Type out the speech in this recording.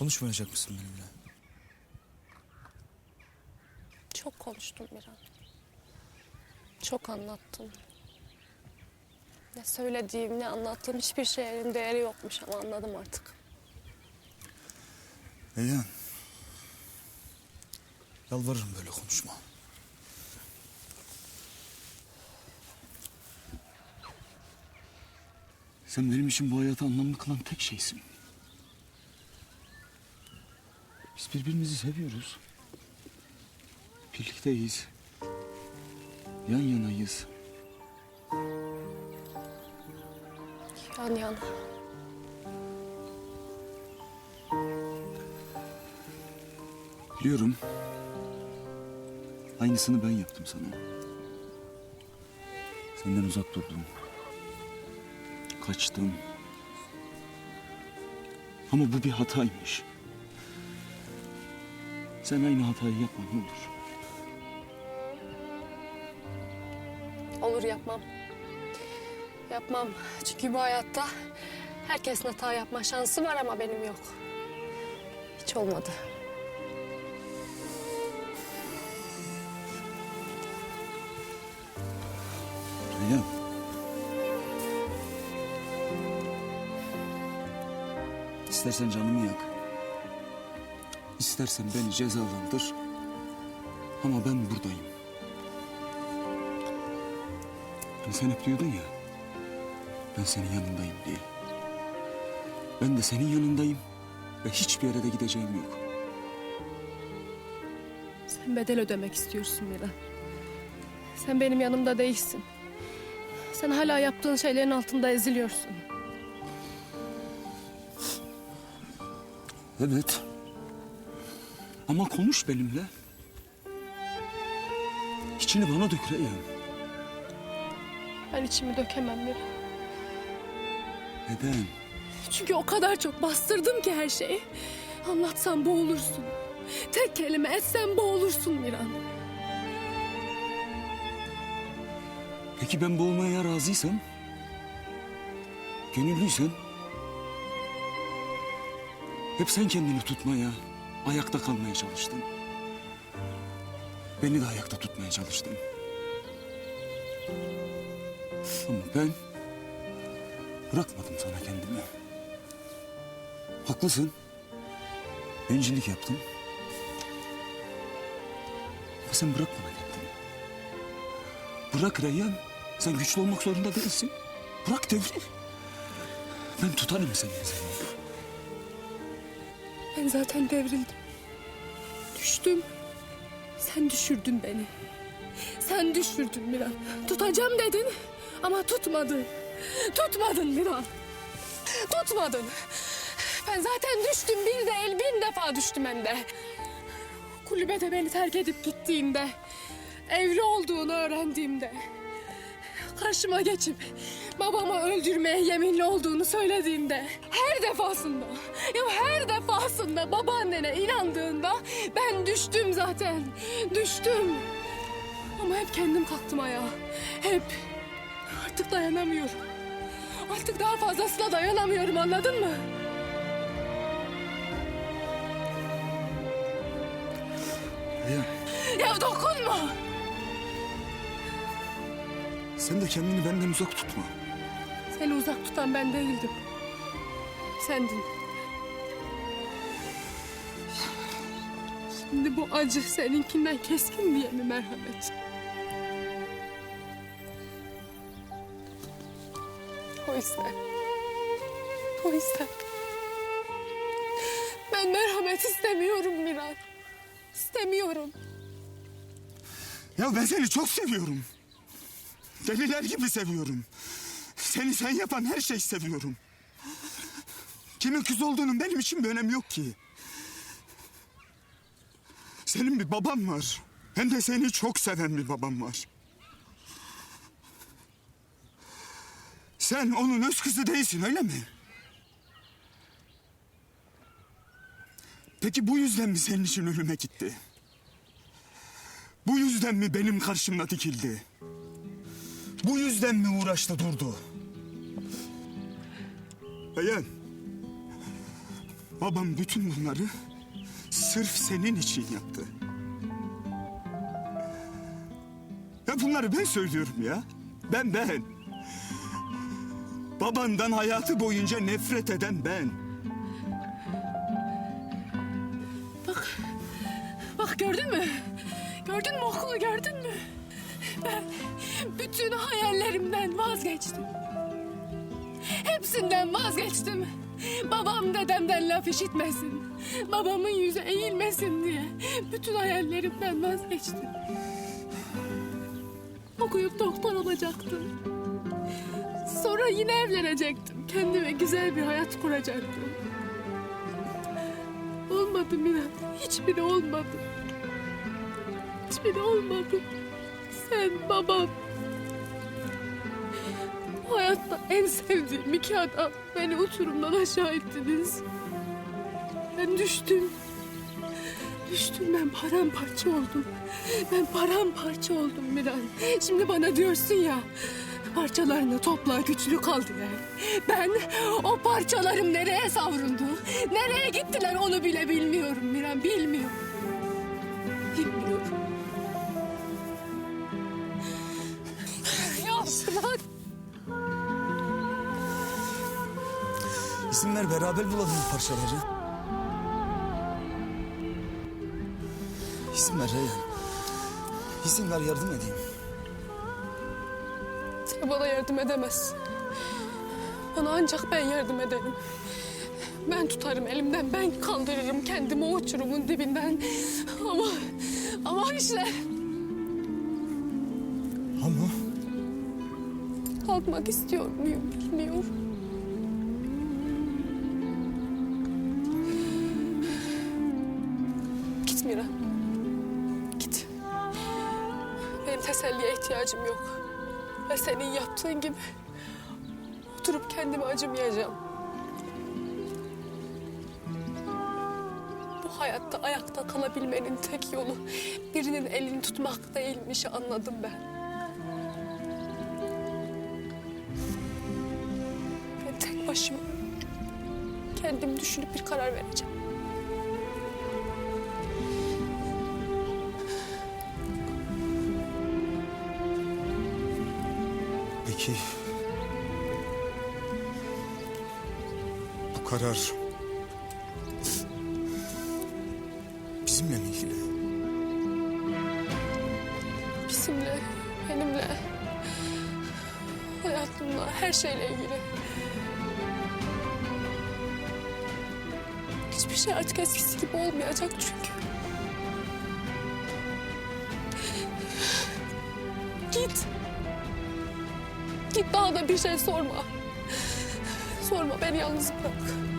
Konuşmayacak mısın benimle? Çok konuştum bir an. Çok anlattım. Ne söylediğim, ne anlattığım hiçbir şeyin değeri yokmuş ama anladım artık. Reyhan. Yalvarırım böyle konuşma. Sen benim için bu hayatı anlamlı kılan tek şeysin. Biz birbirimizi seviyoruz. Birlikteyiz. Yan yanayız. Yan yana. Biliyorum. Aynısını ben yaptım sana. Senden uzak durdum. Kaçtım. Ama bu bir hataymış. Sen aynı hatayı yapma ne olur. Olur yapmam. Yapmam. Çünkü bu hayatta herkesin hata yapma şansı var ama benim yok. Hiç olmadı. Reyhan. İstersen canımı yak. İstersen beni cezalandır. Ama ben buradayım. Hani sen hep diyordun ya. Ben senin yanındayım diye. Ben de senin yanındayım. Ve hiçbir yere de gideceğim yok. Sen bedel ödemek istiyorsun Miran. Sen benim yanımda değilsin. Sen hala yaptığın şeylerin altında eziliyorsun. Evet. Ama konuş benimle. İçini bana dök Reyhan. Ben içimi dökemem Miran. Neden? Çünkü o kadar çok bastırdım ki her şeyi. Anlatsam boğulursun. Tek kelime etsem boğulursun Miran. Peki ben boğulmaya razıysam? Gönüllüysen? Hep sen kendini tutmaya, ayakta kalmaya çalıştın. Beni de ayakta tutmaya çalıştın. Ama ben bırakmadım sana kendimi. Haklısın. Bencillik yaptım. Ama sen bırak bana kendini. Bırak Reyhan. Sen güçlü olmak zorunda değilsin. Bırak devril. Ben tutarım seni. seni. Ben zaten devrildim. Düştüm. Sen düşürdün beni. Sen düşürdün Miran. Tutacağım dedin ama tutmadın. Tutmadın Miran. Tutmadın. Ben zaten düştüm bir değil bin defa düştüm hem de. Kulübede beni terk edip gittiğinde, evli olduğunu öğrendiğimde, karşıma geçip babamı öldürmeye yeminli olduğunu söylediğinde, her defasında, ya her defasında babaannene inandığında ben düştüm zaten, düştüm. Ama hep kendim kalktım ayağa, hep. Artık dayanamıyorum. Artık daha fazlasına dayanamıyorum anladın mı? Reyhan Ya dokunma. sen de kendini benden uzak tutma. Seni uzak tutan ben değildim. Sendin. Şimdi bu acı seninkinden keskin diye mi merhamet? O yüzden. O yüzden. Ben merhamet istemiyorum Miran. İstemiyorum. Ya ben seni çok seviyorum. Deliler gibi seviyorum. Seni sen yapan her şeyi seviyorum. Kimin kız olduğunun benim için bir önemi yok ki. Senin bir baban var. Hem de seni çok seven bir babam var. Sen onun öz kızı değilsin öyle mi? Peki bu yüzden mi senin için ölüme gitti? Bu yüzden mi benim karşımda dikildi? Bu yüzden mi uğraştı durdu? Beyen. Babam bütün bunları sırf senin için yaptı. Ya bunları ben söylüyorum ya. Ben ben. Babandan hayatı boyunca nefret eden ben. Bak gördün mü? Gördün mü okulu gördün mü? Ben bütün hayallerimden vazgeçtim. Hepsinden vazgeçtim. Babam dedemden laf işitmesin. Babamın yüzü eğilmesin diye. Bütün hayallerimden vazgeçtim. Okuyup doktor olacaktım. Sonra yine evlenecektim. Kendime güzel bir hayat kuracaktım. Olmadı Miran. Hiçbiri olmadı. Hiçbiri olmadı. Sen babam. Hayatta en sevdiğim iki adam beni uçurumdan aşağı ettiniz. Ben düştüm. Düştüm ben paramparça oldum. Ben paramparça oldum Miran. Şimdi bana diyorsun ya parçalarını topla güçlü kal diye. Ben o parçalarım nereye savruldu? Nereye gittiler onu bile bilmiyorum Miran bilmiyorum. Bilmiyorum. Ya bırak. Ver beraber bulalım bu parçaları. İzin ver Reyhan. Ver yardım edeyim. Sen bana yardım edemezsin. Bana ancak ben yardım ederim. Ben tutarım elimden, ben kaldırırım kendimi o uçurumun dibinden. Ama, ama işte Ama kalkmak istiyor muyum bilmiyorum. Git. Benim teselliye ihtiyacım yok. Ve senin yaptığın gibi oturup kendime acımayacağım. Bu hayatta ayakta kalabilmenin tek yolu birinin elini tutmak değilmiş anladım ben. Ben tek başıma kendim düşünüp bir karar vereceğim. Peki... Bu karar... Bizimle mi ilgili? Bizimle, benimle, hayatımla, her şeyle ilgili. Hiçbir şey artık eskisi gibi olmayacak çünkü. Git. Git daha da bir şey sorma. Sorma beni yalnız bırak.